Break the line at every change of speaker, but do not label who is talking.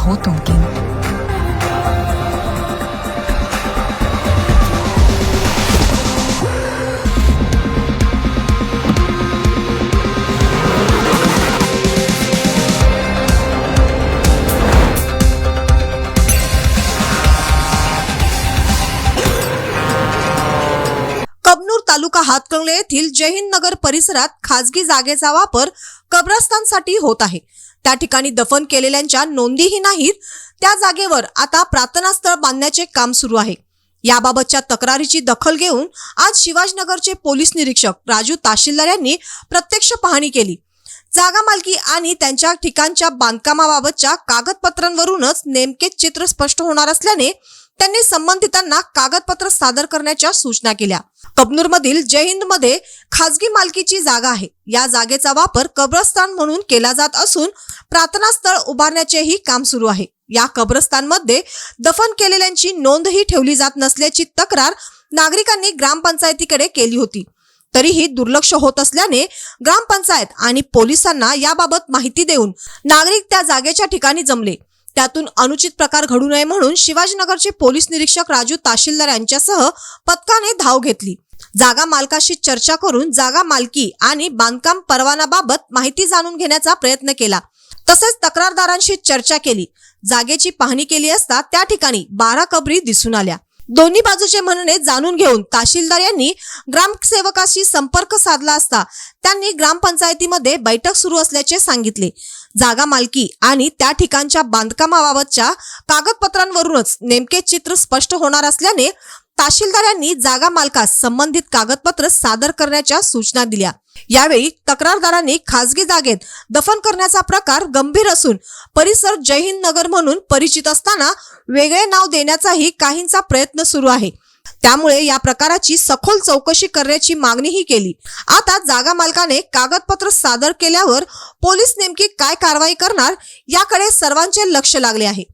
हो उमकीन
कबनूर तालुका हातकंगले येथील जय नगर परिसरात खासगी जागेचा वापर कब्रस्तानसाठी होत आहे. त्या ठिकाणी दफन केलेल्यांच्या नोंदीही नाहीत. त्या जागेवर आता प्रार्थनास्थळ बांधण्याचे काम सुरू आहे. याबाबतच्या तक्रारीची दखल घेऊन आज शिवाजीनगरचे पोलीस निरीक्षक राजू ताशिलदार यांनी प्रत्यक्ष पाहणी केली. जागा मालकी आणि त्यांच्या ठिकाणच्या बांधकामाबाबतच्या कागदपत्रांवरूनच नेमके चित्र स्पष्ट होणार असल्याने त्यांनी संबंधितांना कागदपत्र सादर करण्याच्या सूचना केल्या. कबनूरमधील जय खाजगी मालकीची जागा आहे. या जागेचा वापर कब्रस्तान म्हणून केला जात असून प्रार्थना स्थळ उभारण्याचेही काम सुरू आहे. या कब्रस्तानमध्ये दफन केलेल्यांची नोंदही ठेवली जात नसल्याची तक्रार नागरिकांनी ग्रामपंचायतीकडे केली होती. तरीही दुर्लक्ष होत असल्याने ग्रामपंचायत आणि पोलिसांना याबाबत माहिती देऊन नागरिक त्या जागेच्या ठिकाणी जमले. त्यातून अनुचित प्रकार घडू नये म्हणून शिवाजीनगरचे पोलीस निरीक्षक राजू ताशिलदार यांच्यासह पथकाने धाव घेतली. जागा मालकाशी चर्चा करून जागा मालकी आणि बांधकाम परवानाबाबत माहिती जाणून घेण्याचा प्रयत्न केला. तसेच तक्रारदारांशी चर्चा केली. जागेची पाहणी केली असता त्या ठिकाणी बारा कबरी दिसून आल्या. दोन्ही बाजूचे म्हणणे जाणून घेऊन तहसीलदार यांनी ग्रामसेवकाशी संपर्क साधला असता त्यांनी ग्रामपंचायतीमध्ये बैठक सुरू असल्याचे सांगितले. जागा मालकी आणि त्या ठिकाणच्या बांधकामाबाबतच्या कागदपत्रांवरूनच नेमके चित्र स्पष्ट होणार असल्याने तहसीलदार यांनी जागा मालकास संबंधित कागदपत्र सादर करण्याच्या सूचना दिल्या. यावेळी तक्रारदारांनी खासगी जागेत दफन करण्याचा प्रकार गंभीर असून परिसर जय नगर म्हणून परिचित असताना वेगळे नाव देण्याचाही काहींचा प्रयत्न सुरू आहे. त्यामुळे या प्रकाराची सखोल चौकशी करण्याची मागणीही केली. आता जागा मालकाने कागदपत्र सादर केल्यावर पोलीस नेमकी काय कारवाई करणार याकडे सर्वांचे लक्ष लागले आहे.